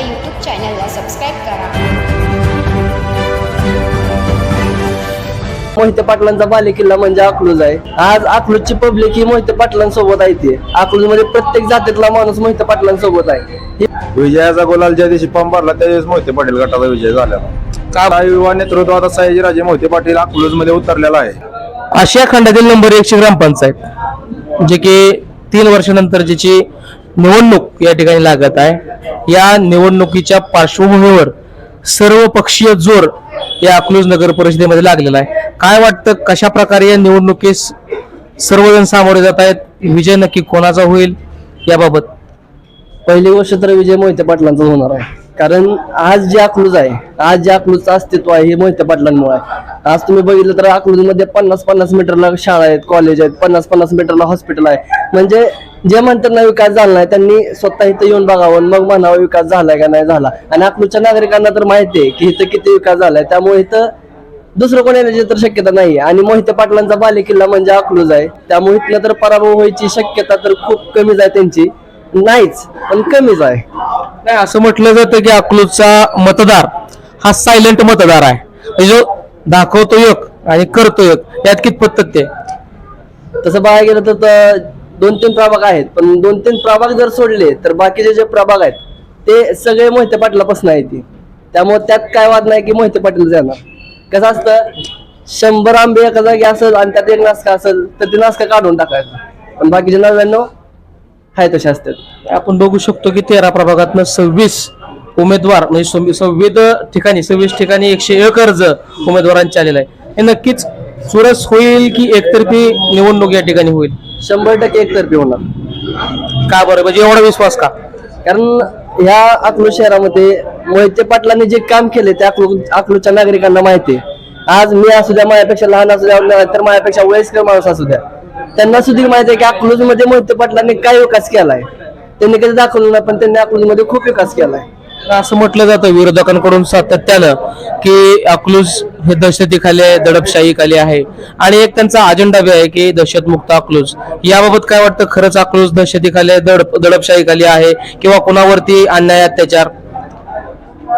YouTube चॅनलला subscribe करा. मोहिते पाटलांचा बालेकिल्ला म्हणजे अकलूज आहे. आज अकलूजची पब्लिक ही मोहिते पाटलांसोबत आहे ती. अकलूजमध्ये प्रत्येक जातीतला माणूस मोहिते पाटलांसोबत आहे. विजयाचा गोलाल ज्या दिवशी पंप भरला त्या दिवस मोहिते पाटील गटाचा विजय झाला. का? युवा नेतृत्व आता सयाजीराजे मोहिते पाटील अकलूजमध्ये उतरलेला आहे. आशिया खंडातील नंबर एकची ग्रामपंचायत जे की तीन वर्षानंतर ज्याची निवडणूक या ठिकाणी लागत आहे. या निवडणुकीच्या पार्श्वभूमीवर सर्व पक्षीय जोर या अकलूज नगर परिषदेमध्ये लागलेला आहे. काय वाटतं कशा प्रकारे या निवडणुकीस सर्वजण सामोरे जात आहेत? विजय नक्की कोणाचा होईल? याबाबत. पहिली गोष्ट तर विजय मोहिते पाटलांचा होणार आहे. कारण आज जे अकलूज आहे आज जे अकलूजचं अस्तित्व आहे हे मोहिते पाटलांमुळे आहे. आज तुम्ही बघितलं तर अकलूजमध्ये पन्नास पन्नास मीटरला शाळा आहेत कॉलेज आहेत पन्नास पन्नास मीटरला हॉस्पिटल आहे. म्हणजे जे म्हणतात ना विकास झाला नाही त्यांनी स्वतः इथं येऊन बघावं मग म्हणावं विकास झालाय का नाही झाला. आणि अकलूजच्या नागरिकांना तर माहिती आहे की इथं किती विकास झालाय त्यामुळे इथं दुसरं कोणी येण्याची तर शक्यता नाही आणि मोहिते पाटलांचा बालेकिल्ला म्हणजे अकलूज आहे. त्यामुळे इथलं तर पराभव व्हायची शक्यता तर खूप कमीच आहे त्यांची. नाहीच पण कमीच आहे. नाही असं म्हटलं जातं की अकलूजचा मतदार हा सायलेंट मतदार आहे. म्हणजे जो दाखवतो एक आणि करतो एक यात कितपत तथ्य आहे? तसं बघायला गेलं तर दोन तीन प्रभाग आहेत. पण दोन तीन प्रभाग जर सोडले तर बाकीचे जे प्रभाग आहेत ते सगळे मोहिते पाटलापासून आहेत त्यामुळे त्यात काय वाद नाही की मोहिते पाटील जाणार. कसं असतं शंभर आंबे एका जागी असेल आणि त्यात एक नासका असेल तर ते नासका काढून टाकायचं. पण बाकीचे नव्याण्णव आहे तसे असतात. आपण बघू शकतो की तेरा प्रभागातनं सव्वीस उमेदवार म्हणजे सव्वी- सव्वीस ठिकाणी सव्वीस ठिकाणी एकशे एक अर्ज उमेदवारांचे आलेला आहे हे नक्कीच चुरस होईल की एकतर्फी निवडणूक या ठिकाणी होईल? शंभर टक्के एकतर्फी होणार. का बरं? म्हणजे एवढा विश्वास का? कारण ह्या अकलूज शहरामध्ये मोहिते पाटलांनी जे काम केले ते अकलू अकलूजच्या नागरिकांना माहिती आहे. आज मी असू द्या माझ्यापेक्षा लहान असू द्या तर माझ्यापेक्षा वयस्कर माणूस असू द्या. त्यांना सुद्धा माहिती आहे की अकलूजमध्ये मोहिते पाटलांनी काय विकास केलाय. त्यांनी कधी दाखवलं नाही पण त्यांनी अकलूजमध्ये खूप विकास केलाय. असं म्हटलं जातं विरोधकांकडून सातत्यानं की अकलूज हे दहशतीखाली आहे दडपशाही खाली आहे. आणि एक त्यांचा अजेंडा बी आहे की दहशतमुक्त अकलूज. याबाबत काय वाटतं? खरंच अकलूज दहशतीखाली आहे दडप दडपशाही खाली आहे किंवा कोणावरती अन्याय अत्याचार?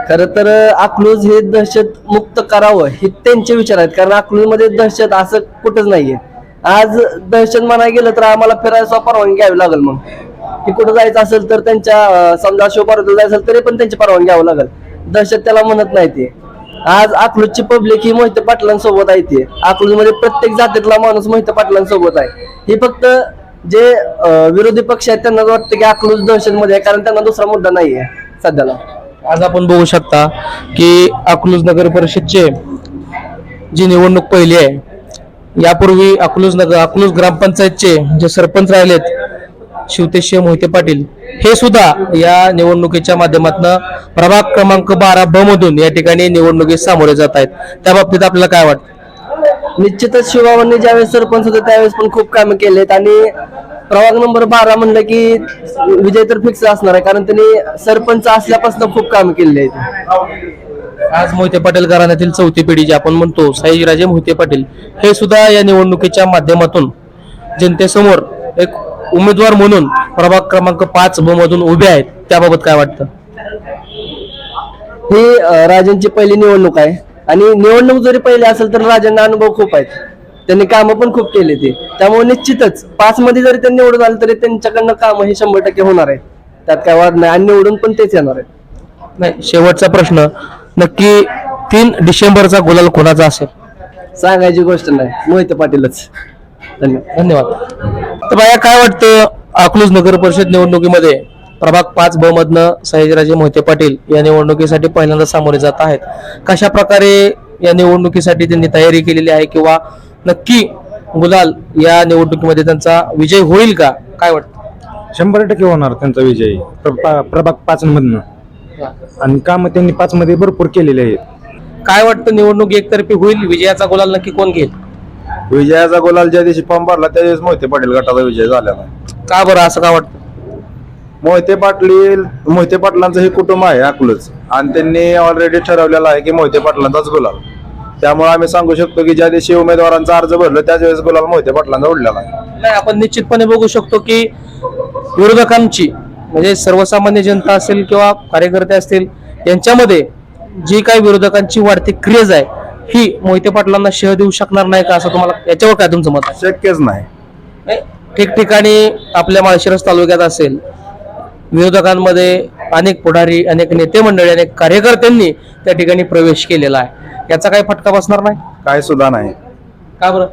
खर तर अकलूज हे दहशत मुक्त करावं हे त्यांचे विचार आहेत. कारण अकलूजमध्ये दहशत असं कुठंच नाहीये. आज दहशत म्हणायला गेलं तर आम्हाला फिरायला परवानगी घ्यावी लागेल मग. की कुठं जायचं असेल तर त्यांच्या समजा शिवपार्वतीला जायचं असेल तरी पण त्यांची परवानगी घ्यावं लागेल. दहशत त्याला म्हणत नाही ते. आज अकलूजची पब्लिक ही मोहिते पाटलांसोबत आहे ती. अकलूजमध्ये प्रत्येक जातीतला माणूस मोहिते पाटलांसोबत आहे. ही फक्त जे विरोधी पक्ष आहेत त्यांना वाटतं की अकलूज दहशत मध्ये आहे कारण त्यांना दुसरा मुद्दा नाही आहे सध्याला. आज आपण बघू शकता की अकलूज नगर परिषदचे जी निवडणूक पहिली आहे यापूर्वी अकलूज नगर अकलूज ग्रामपंचायतचे जे सरपंच राहिलेत शिवतेश मोहिते पाटील. हे सुद्धा या निवडणुकीच्या माध्यमातून प्रभाग क्रमांक बारा ब मधून या ठिकाणी निवडणुकीस सामोरे जात आहेत. त्या बाबतीत आपल्याला काय वाटतं? निश्चितच शिवाबांनी ज्यावेळेस सरपंच होते त्यावेळेस पण खूप कामे केलेत आणि प्रभाग नंबर बारा म्हणलं की विजय तर फिक्स असणार आहे कारण त्यांनी सरपंच असल्यापासून खूप काम केलेले आहेत. आज मोहिते पाटील घराण्यातील चौथी पिढी जी आपण म्हणतो साईराजे मोहिते पाटील हे सुद्धा या निवडणुकीच्या माध्यमातून जनतेसमोर एक उमेदवार म्हणून प्रभाग क्रमांक पाच ब मधून उभे आहेत. त्याबाबत काय वाटतं? ही राजांची पहिली निवडणूक आहे. आणि निवडणूक जरी पहिली असेल तर राजांना अनुभव खूप आहेत. त्यांनी कामं पण खूप केले ते. त्यामुळे निश्चितच पाच मध्ये जरी त्यांनी निवडून आलं तरी त्यांच्याकडनं काम हे शंभर टक्के होणार आहे त्यात काय वाद नाही. आणि निवडून पण तेच येणार आहे नाही शेवटचा प्रश्न. नक्की तीन डिसेंबरचा गुलाल कोणाचा असेल? सांगायची गोष्ट नाही. मोहिते पाटीलच. धन्यवाद. धन्यवाद. तर बाया काय वाटतं अकलूज नगर परिषद निवडणुकीमध्ये प्रभाग पाच ब मधनं सयाजीराजे मोहिते पाटील या निवडणुकीसाठी पहिल्यांदा सामोरे जात आहेत? कशा प्रकारे या निवडणुकीसाठी त्यांनी तयारी केलेली आहे किंवा नक्की गुलाल या निवडणुकीमध्ये त्यांचा विजय होईल का? काय वाटतं? शंभर टक्के होणार त्यांचा विजय प्र- प्रभाग पाच मधनं आणि काम त्यांनी पाच मध्ये भरपूर केलेले आहेत. काय वाटतं निवडणूक एकतर्फी होईल? विजयाचा गुलाल नक्की कोण घेईल? विजयाचा गोलाल ज्या दिवशी पंप भरला त्या दिवस मोहिते पाटील गटाचा विजय झालेला का बरं असं का वाटतं? मोहिते पाटील मोहिते पाटलांचं हे कुटुंब आहे अकलूच आणि त्यांनी ऑलरेडी ठरवलेलं आहे की मोहिते पाटलांचाच गुलाल. त्यामुळे आम्ही सांगू शकतो की ज्या दिवशी उमेदवारांचा अर्ज भरला त्याच वेळेस गुलाल मोहिते पाटलांचा उडलेला आहे. नाही आपण निश्चितपणे बघू शकतो की विरोधकांची म्हणजे सर्वसामान्य जनता असेल किंवा कार्यकर्ते असतील यांच्यामध्ये जी काही विरोधकांची वाढती क्रेज आहे ही मोहिते पाटलांना शह देऊ शकणार नाही का असं तुम्हाला याच्यावर काय तुमचं मत आहे? शक्यच नाही. नाही, ठिकठिकाणी आपल्या माळशिरस तालुक्यात असेल विरोधकांमध्ये अनेक पुढारी अनेक नेते मंडळी अनेक कार्यकर्त्यांनी त्या ठिकाणी प्रवेश केलेला आहे. याचा काही फटका बसणार नाही? काय सुद्धा नाही. का बरं?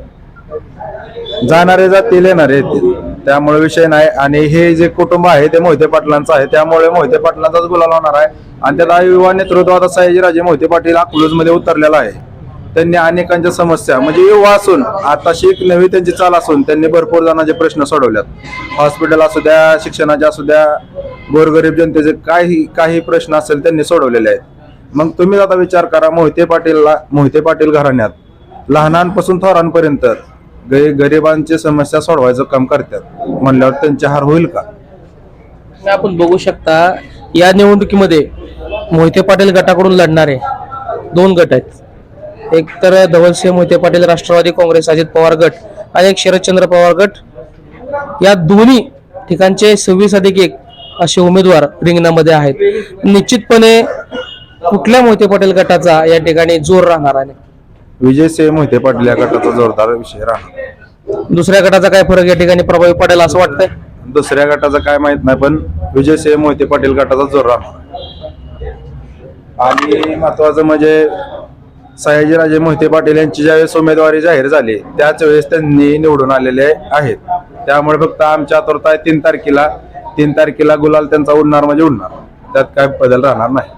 जाणारे जातील येणारे येतील त्यामुळे विषय नाही. आणि हे जे कुटुंब आहे ते मोहिते पाटलांचं आहे. त्यामुळे मोहिते पाटलांचाच गुलाल होणार आहे. आणि त्यात युवा नेतृत्व आता सयाजीराजे मोहिते पाटील अकलूजमध्ये उतरलेला आहे. त्यांनी अनेकांच्या समस्या म्हणजे युवा असून आताशी एक नवी त्यांची चाल असून त्यांनी भरपूर जणांचे प्रश्न सोडवल्यात. हॉस्पिटल असू द्या शिक्षणाचे असू द्या गोरगरीब जनतेचे काही काही प्रश्न असेल त्यांनी सोडवलेले आहेत. मग तुम्ही आता विचार करा मोहिते पाटीलला मोहिते पाटील घराण्यात. लहानांपासून थोरांपर्यंत गरिबांची समस्या सोडवायचं काम करतात. म्हणल्यावर त्यांचे हार होईल का? आपण बघू शकता या निवडणुकीमध्ये मोहिते पाटील गटाकडून लढणारे दोन गट आहेत. एक तर धवलसिंह मोहिते पाटील राष्ट्रवादी काँग्रेस अजित पवार गट आणि एक शरदचंद्र पवार गट या दोन्ही ठिकाणचे सव्वीस अधिक एक असे उमेदवार रिंगणामध्ये आहेत. निश्चितपणे कुठल्या मोहिते पाटील गटाचा या ठिकाणी जोर राहणार आहे? विजय सिंह मोहिते पाटील या गटाचा जोरदार विषय राहणार. दुसऱ्या गटाचा काय फरक या ठिकाणी प्रभावी पडेल असं वाटतंय? दुसऱ्या गटाचं काय माहीत नाही पण विजय सिंह मोहिते पाटील गटाचा जोर राहणार. आणि महत्वाचं म्हणजे सयाजीराजे मोहिते पाटील यांची ज्यावेळेस उमेदवारी जाहीर झाली त्याच वेळेस त्यांनी निवडून आलेले आहेत. त्यामुळे फक्त आमच्या आतुरता आहे तीन तारखेला तीन तारखेला गुलाल त्यांचा उडणार म्हणजे उडणार त्यात काय बदल राहणार नाही.